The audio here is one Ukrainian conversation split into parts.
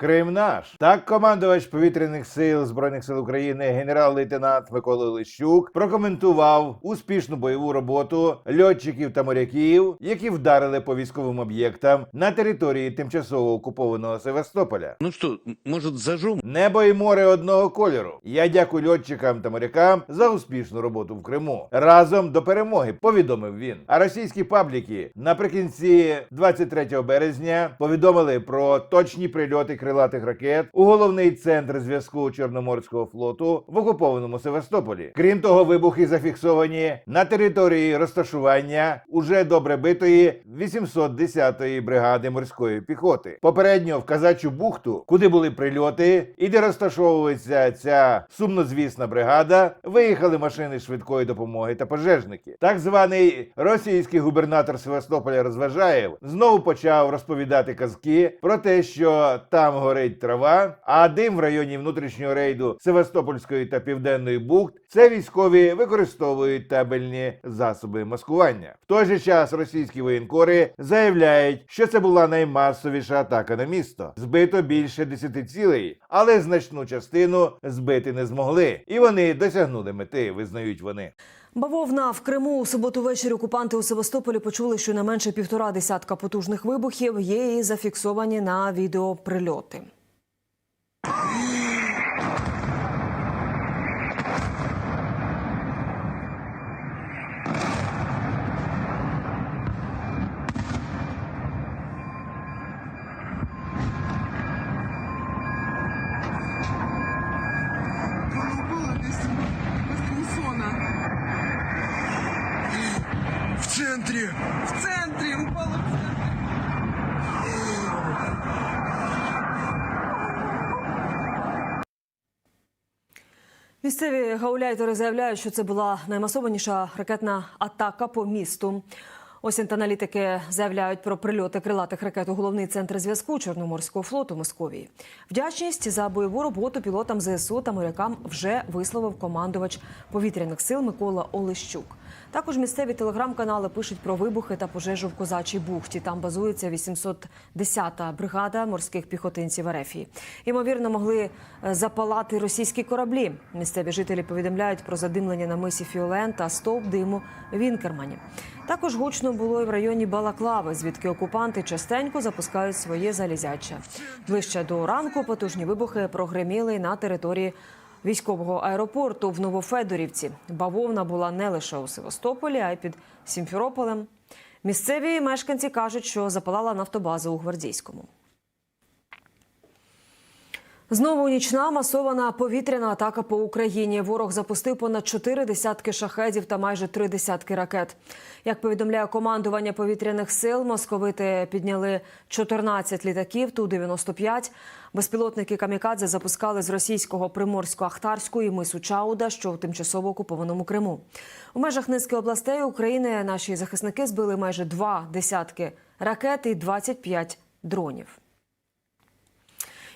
Крим наш. Так, командувач повітряних сил збройних сил України, генерал-лейтенант Микола Лищук, прокоментував успішну бойову роботу льотчиків та моряків, які вдарили по військовим об'єктам на території тимчасово окупованого Севастополя. Ну что, м- может, зажжем? Небо і море одного кольору. Я дякую льотчикам та морякам за успішну роботу в Криму. Разом до перемоги, повідомив він. А російські пабліки наприкінці 23 березня повідомили про точні прильоти крилатих ракет у головний центр зв'язку Чорноморського флоту в окупованому Севастополі. Крім того, вибухи зафіксовані на території розташування уже добре битої 810-ї бригади морської піхоти. Попередньо в казачу бухту, куди були прильоти, і де розташовується ця сумнозвісна бригада, виїхали машини швидкої допомоги та пожежники. Так званий російський губернатор Севастополя Розважаєв знову почав розповідати казки про те, що там горить трава, а дим в районі внутрішнього рейду Севастопольської та Південної бухт це військові використовують табельні засоби маскування. В той же час російські воєнкори заявляють, що це була наймасовіша атака на місто. Збито більше 10 цілей, але значну частину збити не змогли, і вони досягнули мети, визнають вони. Бавовна в Криму у суботу ввечері окупанти у Севастополі почули, що не менше півтора десятка потужних вибухів є і зафіксовані на відео прильоти. Было без, без телефона. В центре! В центре, упало в центре. Місцеві гауляйтери заявляють, що це була наймасованіша ракетна атака по місту. Осінт-аналітики заявляють про прильоти крилатих ракет у головний центр зв'язку Чорноморського флоту Московії. Вдячність за бойову роботу пілотам ЗСУ та морякам вже висловив командувач повітряних сил Микола Олещук. Також місцеві телеграм-канали пишуть про вибухи та пожежу в Козачій бухті. Там базується 810-та бригада морських піхотинців Ерефії. Ймовірно, могли е, запалати російські кораблі. Місцеві жителі повідомляють про задимлення на мисі Фіолен та стовп диму в Інкермані. Також гучно було і в районі Балаклави, звідки окупанти частенько запускають своє залізяче. Ближче до ранку потужні вибухи прогреміли на території військового аеропорту в Новофедорівці. Бавовна була не лише у Севастополі, а й під Сімферополем. Місцеві мешканці кажуть, що запалала нафтобаза у Гвардійському. Знову нічна масована повітряна атака по Україні. Ворог запустив понад чотири десятки шахедів та майже три десятки ракет. Як повідомляє командування повітряних сил, московити підняли 14 літаків Ту-95. Безпілотники камікадзе запускали з російського приморсько-ахтарську і мису Чауда, що в тимчасово окупованому Криму. У межах низки областей України наші захисники збили майже два десятки ракет і 25 дронів.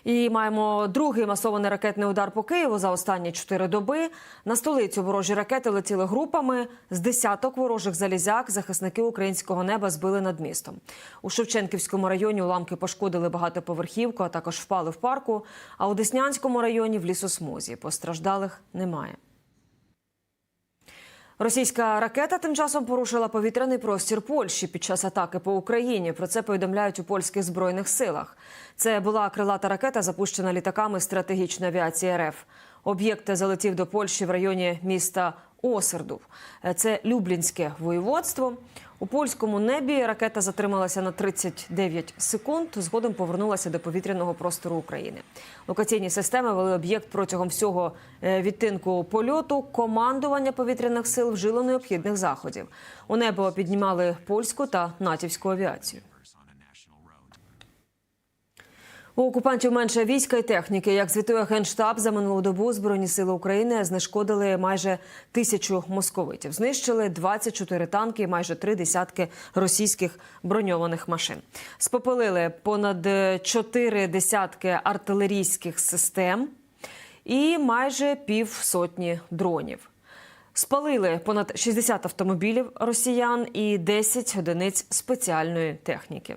І маємо другий масований ракетний удар по Києву за останні чотири доби. На столицю ворожі ракети летіли групами. З десяток ворожих залізяк захисники українського неба збили над містом. У Шевченківському районі уламки пошкодили багатоповерхівку, а також впали в парку. А у Деснянському районі в лісосмузі постраждалих немає. Російська ракета тим часом порушила повітряний простір Польщі під час атаки по Україні. Про це повідомляють у польських збройних силах. Це була крилата ракета, запущена літаками стратегічної авіації РФ. Об'єкт залетів до Польщі в районі міста Осердув. Це Люблінське воєводство. У польському небі ракета затрималася на 39 секунд. Згодом повернулася до повітряного простору України. Локаційні системи вели об'єкт протягом всього е, відтинку польоту. Командування повітряних сил вжило необхідних заходів. У небо піднімали польську та натівську авіацію. У окупантів менше війська і техніки. Як звітує генштаб, за минулу добу збройні сили України знешкодили майже тисячу московитів. Знищили 24 танки, і майже три десятки російських броньованих машин. Спопилили понад чотири десятки артилерійських систем і майже півсотні дронів. Спалили понад 60 автомобілів росіян і 10 одиниць спеціальної техніки.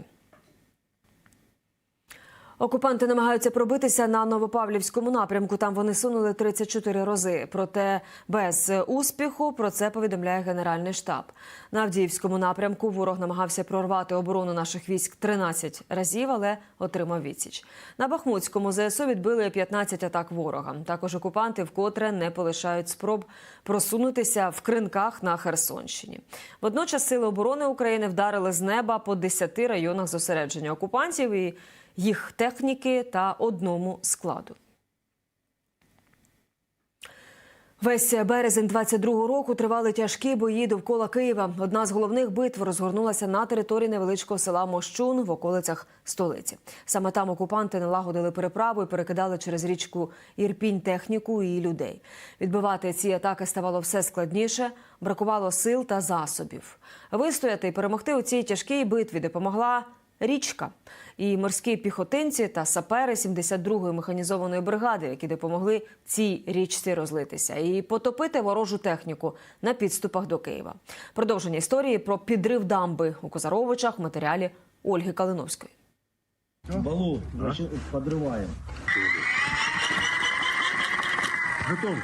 Окупанти намагаються пробитися на Новопавлівському напрямку. Там вони сунули 34 рази. Проте без успіху про це повідомляє Генеральний штаб. На Авдіївському напрямку ворог намагався прорвати оборону наших військ 13 разів, але отримав відсіч. На Бахмутському ЗСУ відбили 15 атак ворога. Також окупанти вкотре не полишають спроб просунутися в кринках на Херсонщині. Водночас сили оборони України вдарили з неба по 10 районах зосередження окупантів і їх техніки та одному складу. Весь березень 22-го року тривали тяжкі бої довкола Києва. Одна з головних битв розгорнулася на території невеличкого села Мощун в околицях столиці. Саме там окупанти налагодили переправу і перекидали через річку Ірпінь техніку і людей. Відбивати ці атаки ставало все складніше, бракувало сил та засобів. Вистояти і перемогти у цій тяжкій битві допомогла річка. І морські піхотинці та сапери 72-ї механізованої бригади, які допомогли цій річці розлитися і потопити ворожу техніку на підступах до Києва. Продовження історії про підрив дамби у Козаровичах в матеріалі Ольги Калиновської. Балу, подрываем. Готов.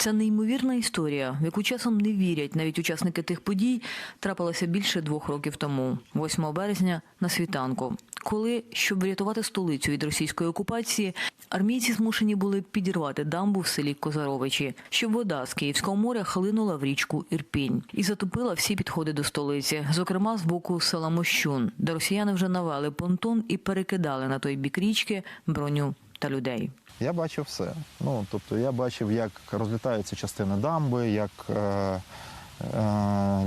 Ця неймовірна історія, в яку часом не вірять навіть учасники тих подій, трапилася більше двох років тому, 8 березня, на світанку, коли, щоб врятувати столицю від російської окупації, армійці змушені були підірвати дамбу в селі Козаровичі, щоб вода з Київського моря хлинула в річку Ірпінь і затопила всі підходи до столиці, зокрема з боку села Мощун, де росіяни вже навели понтон і перекидали на той бік річки броню та людей. Я бачив все. Ну, тобто я бачив, як розлітаються частини дамби, як е,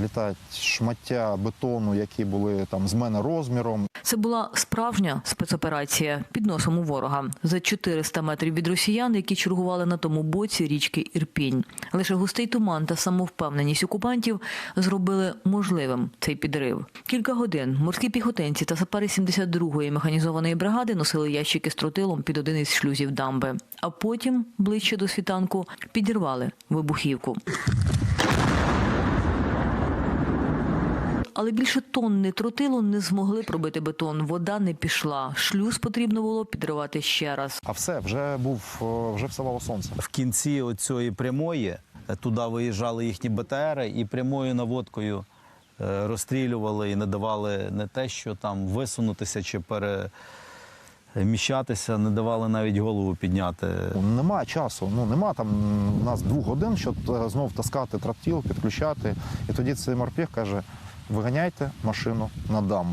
літають шмаття бетону, які були там з мене розміром. Це була справжня спецоперація під носом у ворога за 400 метрів від росіян, які чергували на тому боці річки Ірпінь. Лише густий туман та самовпевненість окупантів зробили можливим цей підрив. Кілька годин морські піхотинці та сапери 72-ї механізованої бригади носили ящики з тротилом під один із шлюзів дамби. А потім, ближче до світанку, підірвали вибухівку. Але більше тонни тротилу не змогли пробити бетон. Вода не пішла. Шлюз потрібно було підривати ще раз. А все, вже був е, вже вставало сонце. В кінці оцієї прямої е, туди виїжджали їхні БТРи і прямою наводкою е, розстрілювали і не давали не те, що там висунутися чи переміщатися, не давали навіть голову підняти. Нема часу, ну нема там у нас двох годин, щоб знов таскати трактіл, підключати. І тоді цей морпіх каже: виганяйте машину на дамбу.